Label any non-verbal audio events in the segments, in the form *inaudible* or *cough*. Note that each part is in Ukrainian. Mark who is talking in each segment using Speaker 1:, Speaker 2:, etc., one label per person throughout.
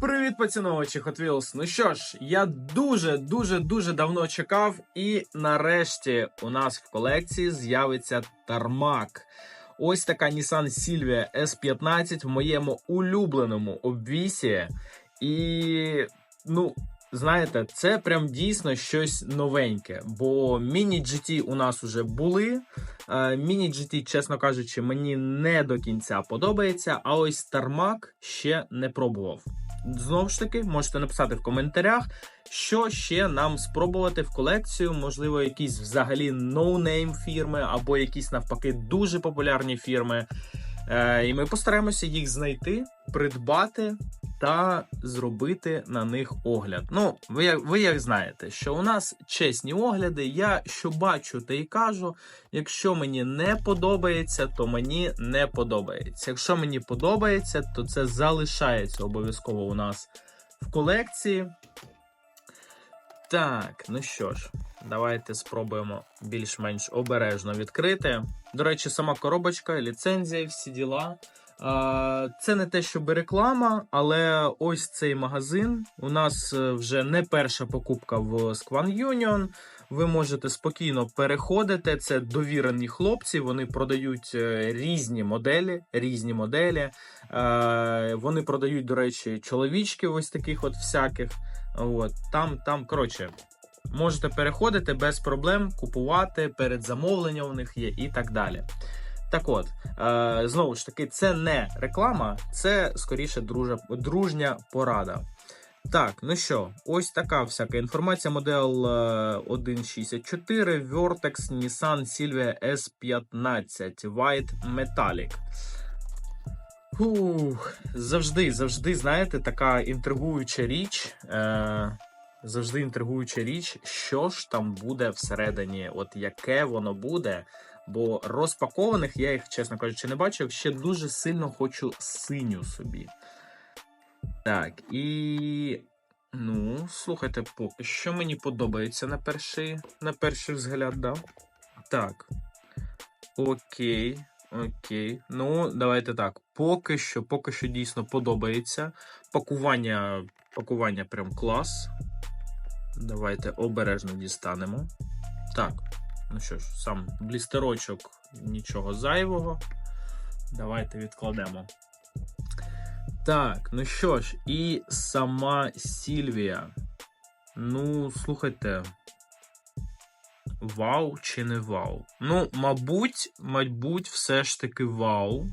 Speaker 1: Привіт, поціновувачі Hot Wheels. Ну що ж, я дуже дуже дуже давно чекав, і нарешті у нас в колекції з'явиться Тармак. Ось така Nissan Silvia S15 в моєму улюбленому обвісі. І, ну, знаєте, це прям дійсно щось новеньке. Бо міні GT у нас вже були. Е, Міні GT, чесно кажучи, мені не до кінця подобається. А ось Тармак ще не пробував. Знову ж таки, можете написати в коментарях, що ще нам спробувати в колекцію. Можливо, якісь взагалі ноунейм фірми, або якісь навпаки дуже популярні фірми. Е, і ми постараємося їх знайти, придбати та зробити на них огляд. Ну, ви як, ви як знаєте, що у нас чесні огляди. Я що бачу, те й кажу. Якщо мені не подобається, то мені не подобається. Якщо мені подобається, то це залишається обов'язково у нас в колекції. Так, ну що ж, давайте спробуємо більш-менш обережно відкрити. До речі, сама коробочка, ліцензія, всі діла. Це не те, щоб реклама, але ось цей магазин. У нас е, вже не перша покупка в Squan Union. Ви можете спокійно переходити. Це довірені хлопці. Вони продають е, різні моделі. Різні моделі. Е, Вони продають, до речі, чоловічки, ось таких от всяких. От там, там, коротше, можете переходити без проблем, купувати перед замовлення у них є і так далі. Так от, е, знову ж таки, це не реклама, це скоріше дружа, дружня порада. Так, ну що, ось така всяка інформація. Модель е, 164 Vertex Nissan Silvia S15 White Metallic. Фух, завжди, завжди, знаєте, така інтригуюча річ. Е, завжди інтригуюча річ, що ж там буде всередині, от яке воно буде. Бо розпакованих я їх, чесно кажучи, не бачив. Ще дуже сильно хочу синю собі. Так, і. Ну, слухайте, поки що мені подобається на перший, на перший взгляд, да? Так. Окей. Окей. Ну, давайте так. Поки що, поки що дійсно подобається. Пакування, пакування прям клас. Давайте обережно дістанемо. Так. Ну що ж, сам блістерочок, нічого зайвого. Давайте відкладемо. Так, ну що ж, і сама Сільвія. Ну, слухайте. Вау чи не вау? Ну, мабуть, мабуть, все ж таки вау.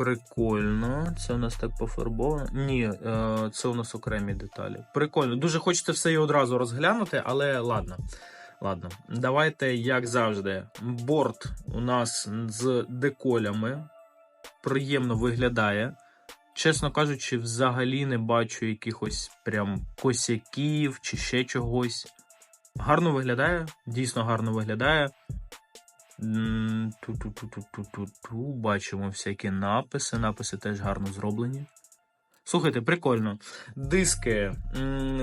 Speaker 1: Прикольно. Це у нас так пофарбовано. Ні, е, це у нас окремі деталі. Прикольно. Дуже хочеться все і одразу розглянути, але ладно. Ладно, давайте, як завжди, борт у нас з деколями. Приємно виглядає. Чесно кажучи, взагалі не бачу якихось прям косяків чи ще чогось. Гарно виглядає, дійсно гарно виглядає. Ту-ту-ту-ту-ту-ту-ту. Бачимо всякі написи. Написи теж гарно зроблені. Слухайте, прикольно. Диски.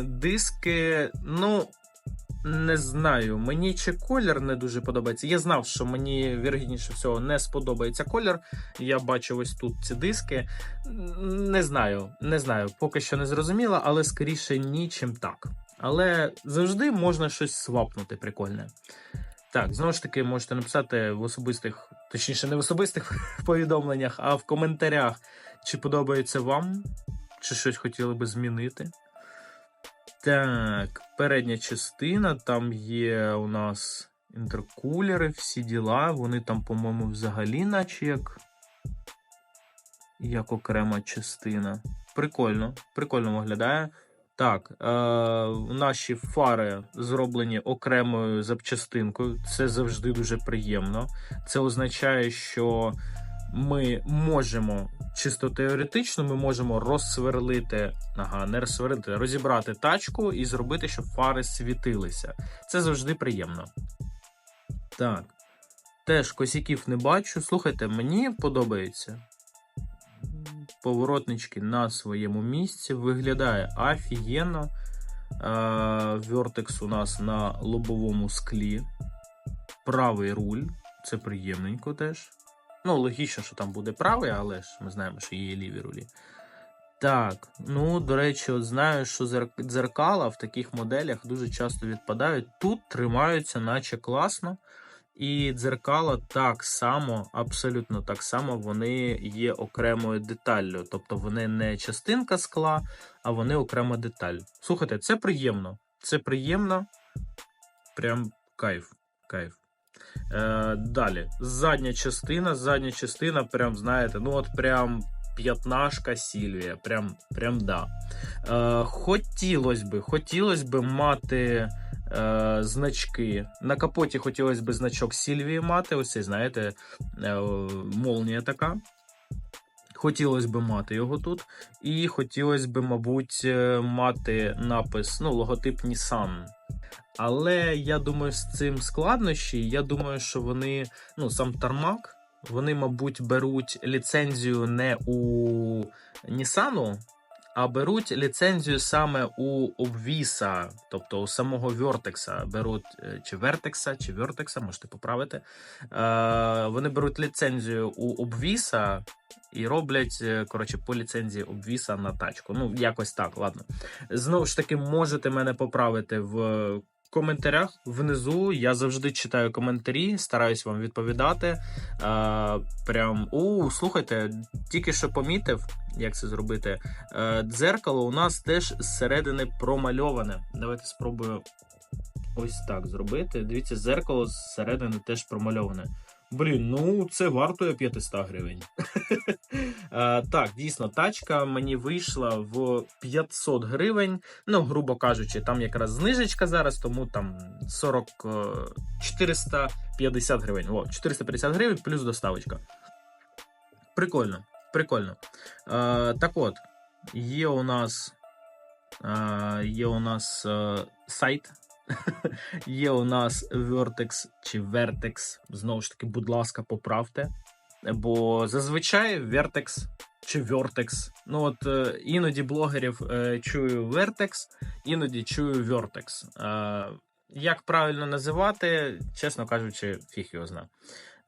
Speaker 1: Диски, ну, не знаю. Мені чи колір не дуже подобається. Я знав, що мені, вірогідніше всього, не сподобається колір. Я бачив ось тут ці диски. Не знаю, не знаю, поки що не зрозуміло, але скоріше нічим так. Але завжди можна щось свапнути прикольне. Так, знову ж таки, можете написати в особистих, точніше, не в особистих *laughs* повідомленнях, а в коментарях, чи подобається вам, чи щось хотіли би змінити. Так, передня частина, там є у нас інтеркулери, всі діла. Вони там, по-моєму, взагалі, наче як, як окрема частина. Прикольно, прикольно виглядає. Так, е, наші фари зроблені окремою запчастинкою. Це завжди дуже приємно. Це означає, що ми можемо чисто теоретично, ми можемо розсверлити, ага, не розсверлити, розібрати тачку і зробити, щоб фари світилися. Це завжди приємно. Так. Теж косяків не бачу. Слухайте, мені подобається. Поворотнички на своєму місці. Виглядає офігенно. Вертекс у нас на лобовому склі. Правий руль. Це приємненько теж. Ну, логічно, що там буде правий, але ж ми знаємо, що є ліві рулі. Так, ну, до речі, от знаю, що дзеркала в таких моделях дуже часто відпадають. Тут тримаються, наче класно. І дзеркала так само, абсолютно так само, вони є окремою деталлю. Тобто вони не частинка скла, а вони окрема деталь. Слухайте, це приємно. Це приємно. Прям кайф. Кайф. Е, далі. Задня частина, задня частина, прям, знаєте, ну от прям п'ятнашка Сільвія. Прям, прям да. Е, хотілось би, хотілось би мати е, значки. На капоті хотілося б значок Сільвії мати. Ось цей, знаєте, е, молнія така. Хотілося б мати його тут. І хотілося б, мабуть, е, мати напис, ну, логотип Nissan. Але я думаю, з цим складнощі. Я думаю, що вони, ну, сам Тармак, вони, мабуть, беруть ліцензію не у Нісану, а беруть ліцензію саме у обвіса, тобто у самого Вертекса. Беруть е, чи Вертекса, чи Вертекса, можете поправити. Е, вони беруть ліцензію у обвіса і роблять, е, коротше, по ліцензії обвіса на тачку. Ну, якось так, ладно. Знову ж таки, можете мене поправити в коментарях внизу. Я завжди читаю коментарі, стараюсь вам відповідати. Е, прям у слухайте, тільки що помітив, як це зробити. Е, дзеркало у нас теж зсередини промальоване. Давайте спробую ось так зробити. Дивіться, дзеркало зсередини теж промальоване. Блін, ну це вартує 500 гривень. *laughs* Е, Так, дійсно, тачка мені вийшла в 500 гривень. Ну, грубо кажучи, там якраз знижечка зараз, тому там 40 е, 450 гривень. О, 450 гривень плюс доставочка. Прикольно, прикольно. Е, Так от, є у нас. е, Є у нас е, сайт. Є у нас Vertex чи Vertex. Знову ж таки, будь ласка, поправте. Бо зазвичай Vertex чи Vertex. Ну от е, іноді блогерів е, чую Vertex, іноді чую Vertex. Е, як правильно називати, чесно кажучи, фіг його зна.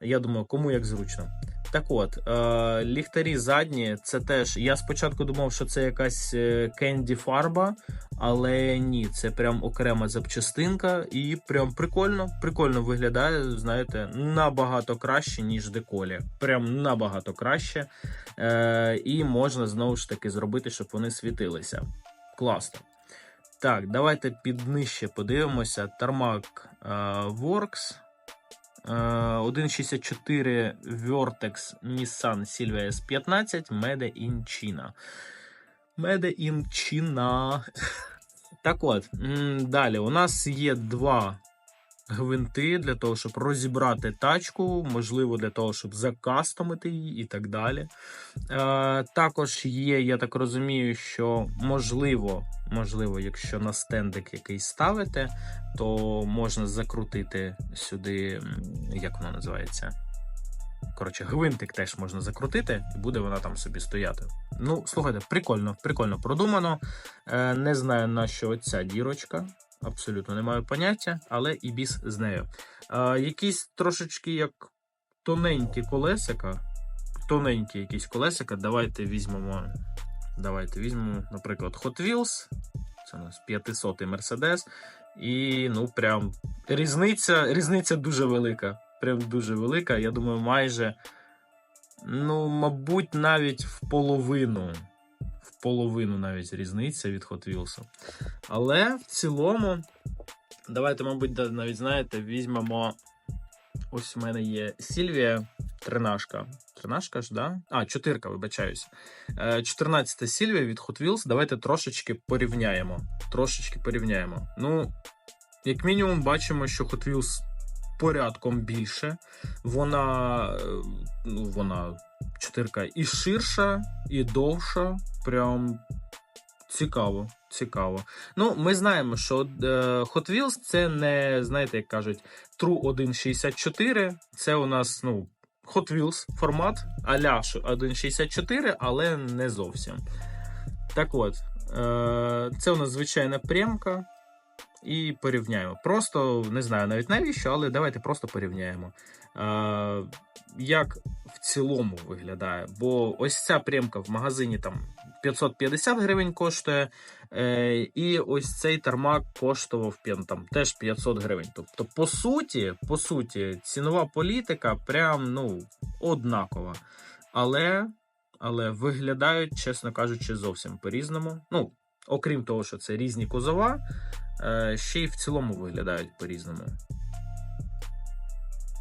Speaker 1: Я думаю, кому як зручно. Так от, е, ліхтарі задні, це теж. Я спочатку думав, що це якась кенді фарба, але ні, це прям окрема запчастинка, і прям прикольно, прикольно виглядає, знаєте, набагато краще, ніж деколі. Прям набагато краще. Е, і можна знову ж таки зробити, щоб вони світилися. Класно. Так, давайте піднижче подивимося. Tarmac е, Works. Е, 1.64 Vertex Nissan Silvia S15 Made in China. Made in China. Так от, далі у нас є два гвинти для того, щоб розібрати тачку, можливо, для того, щоб закастомити її і так далі. Е, також є, я так розумію, що можливо, можливо, якщо на стендик якийсь ставите, то можна закрутити сюди, як воно називається. Коротше, гвинтик теж можна закрутити, і буде вона там собі стояти. Ну, слухайте, прикольно, прикольно продумано. Е, не знаю, на що оця дірочка. Абсолютно не маю поняття, але і біс з нею. Е, якісь трошечки як тоненькі колесика. Тоненькі якісь колесика. Давайте візьмемо. Давайте візьмемо, наприклад, Hot Wheels. Це у нас 500 Mercedes. І ну прям різниця, різниця дуже велика. Прям дуже велика. Я думаю, майже, ну, мабуть, навіть в половину. Половину навіть різниця від Hot Wheels. Але в цілому, давайте, мабуть, навіть знаєте, візьмемо. Ось у мене є Сільвія тринашка. Тринашка ж, да? А, чотирка, вибачаюсь. Е, 14 Сільвія від Hot Wheels. Давайте трошечки порівняємо. Трошечки порівняємо. Ну, як мінімум, бачимо, що Hot Wheels порядком більше. Вона, е, ну, вона чотирка і ширша, і довша. Прям цікаво. Цікаво. Ну, ми знаємо, що е, Hot Wheels це не, знаєте, як кажуть, True 1.64. Це у нас, ну, Hot Wheels формат а-ля 1.64, але не зовсім. Так от, е, це у нас звичайна прямка. і порівняємо. Просто не знаю навіть навіщо, але давайте просто порівняємо. Е, як в цілому виглядає. Бо ось ця прямка в магазині там 550 гривень коштує, е, і ось цей тармак коштував там, теж 500 гривень. Тобто, по суті, по суті, цінова політика прям ну, однакова. Але, але виглядають, чесно кажучи, зовсім по-різному. Ну, окрім того, що це різні кузова, е, ще й в цілому виглядають по-різному.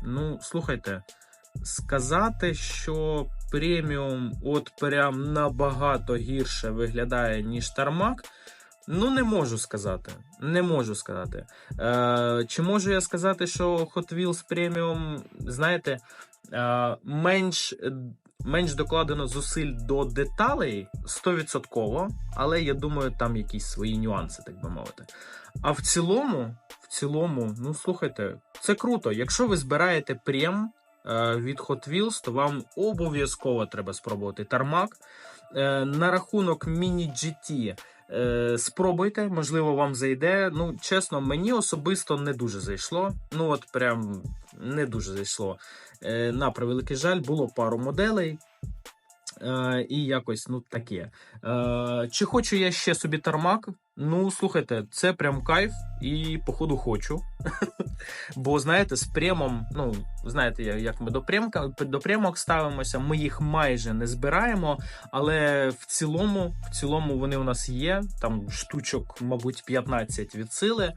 Speaker 1: Ну, слухайте, сказати, що преміум от прям набагато гірше виглядає, ніж Тармак. Ну, не можу сказати. Не можу сказати. Е, чи можу я сказати, що Hot Wheels Premium, знаєте, е, менш, менш докладено зусиль до деталей 100%, але я думаю, там якісь свої нюанси, так би мовити. А в цілому, в цілому, ну слухайте, це круто. Якщо ви збираєте прем від Hot Wheels, то вам обов'язково треба спробувати тармак. Е, на рахунок Mini GT е, спробуйте, можливо, вам зайде. Ну, чесно, мені особисто не дуже зайшло. Ну, от прям не дуже зайшло. Е, на превеликий жаль, було пару моделей. Е, і якось ну таке. Е, чи хочу я ще собі тармак? Ну, слухайте, це прям кайф, і походу хочу. *laughs* Бо знаєте, з премом, ну знаєте, як ми до премка до премок ставимося, ми їх майже не збираємо, але в цілому, в цілому вони у нас є. Там штучок, мабуть, 15 від сили.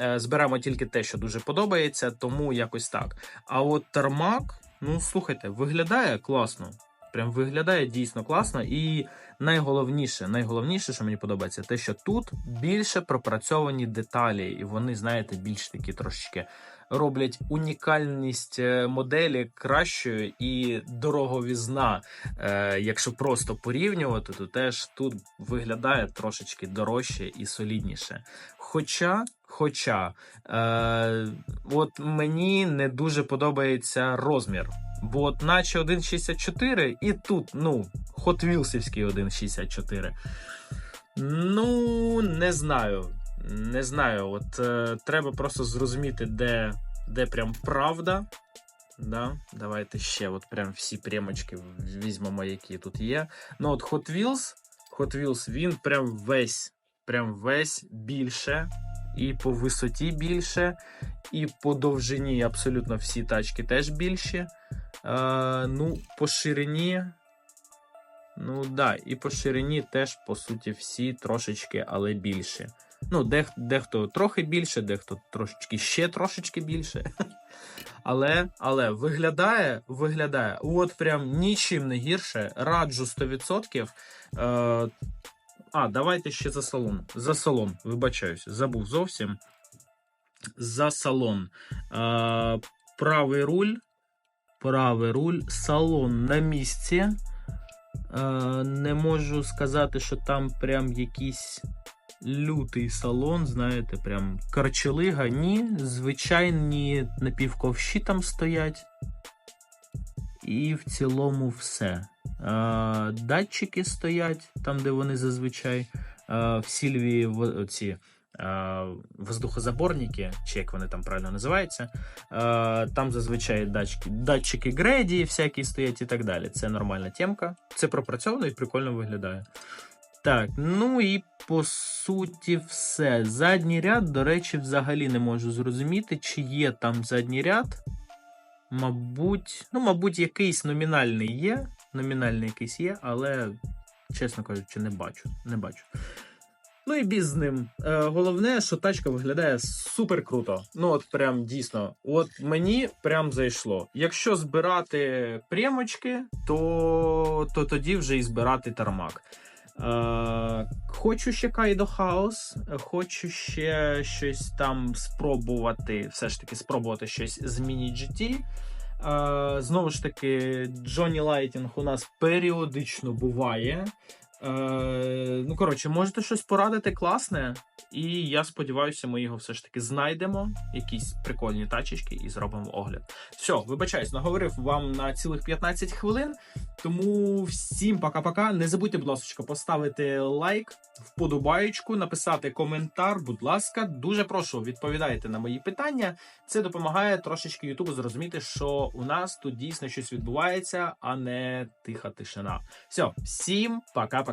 Speaker 1: Е, Збираємо тільки те, що дуже подобається, тому якось так. А от тармак, ну слухайте, виглядає класно. Прям виглядає дійсно класно. І найголовніше, найголовніше, що мені подобається, те, що тут більше пропрацьовані деталі, і вони, знаєте, більш такі трошечки роблять унікальність е, моделі кращою і дороговізна. Е, якщо просто порівнювати, то теж тут виглядає трошечки дорожче і солідніше. Хоча. Хоча е, от мені не дуже подобається розмір. Бо от наче 1,64 і тут, ну, Wheelsівський 1,64. Ну, не знаю. Не знаю. От е, треба просто зрозуміти, де де прям правда. Да? Давайте ще от прям всі прямочки візьмемо, які тут є. Ну, от Hot Wheels, Hot Wheels, він прям весь, прям весь більше. І по висоті більше, і по довжині абсолютно всі тачки теж більші. Е, ну, по ширині. Ну, да, і по ширині теж, по суті, всі трошечки, але більше. Ну, дех, дехто трохи більше, дехто трошечки ще трошечки більше. *laughs* Але але виглядає, виглядає, от прям нічим не гірше. Раджу 100%. Е, а, давайте ще за салон. За салон, вибачаюсь, забув зовсім. За салон. Е, правий руль. Правий руль, салон на місці. Е, не можу сказати, що там прям якийсь лютий салон, знаєте, прям карчелига. Ні, звичайні напівковші там стоять. І в цілому все. Е, датчики стоять там, де вони зазвичай. Е, в Сільвії ці воздухозаборники, чи як вони там правильно називаються. Там зазвичай датчики датчики Греді, всякі стоять і так далі. Це нормальна темка. Це пропрацьовано і прикольно виглядає. Так, ну і по суті, все. Задній ряд, до речі, взагалі не можу зрозуміти, чи є там задній ряд. Мабуть, ну, мабуть, якийсь номінальний є. Номінальний якийсь є, але, чесно кажучи, не бачу. не бачу. Ну і біз з ним. Е, Головне, що тачка виглядає супер круто. Ну, от прям дійсно. От мені прям зайшло. Якщо збирати прямочки, то то тоді вже і збирати тармак. Е, Хочу ще Кайдо Хаус, хочу ще щось там спробувати, все ж таки, спробувати щось з міні-GT. Е, Знову ж таки, Джонні Лайтінг у нас періодично буває. Е, ну, коротше, можете щось порадити класне, і я сподіваюся, ми його все ж таки знайдемо. Якісь прикольні тачечки і зробимо огляд. Все, вибачаюсь, наговорив вам на цілих 15 хвилин. Тому всім пока-пока. Не забудьте, будь ласка, поставити лайк, вподобаєчку, написати коментар. Будь ласка, дуже прошу, відповідайте на мої питання. Це допомагає трошечки Ютубу зрозуміти, що у нас тут дійсно щось відбувається, а не тиха тишина. Все, всім пока-пока.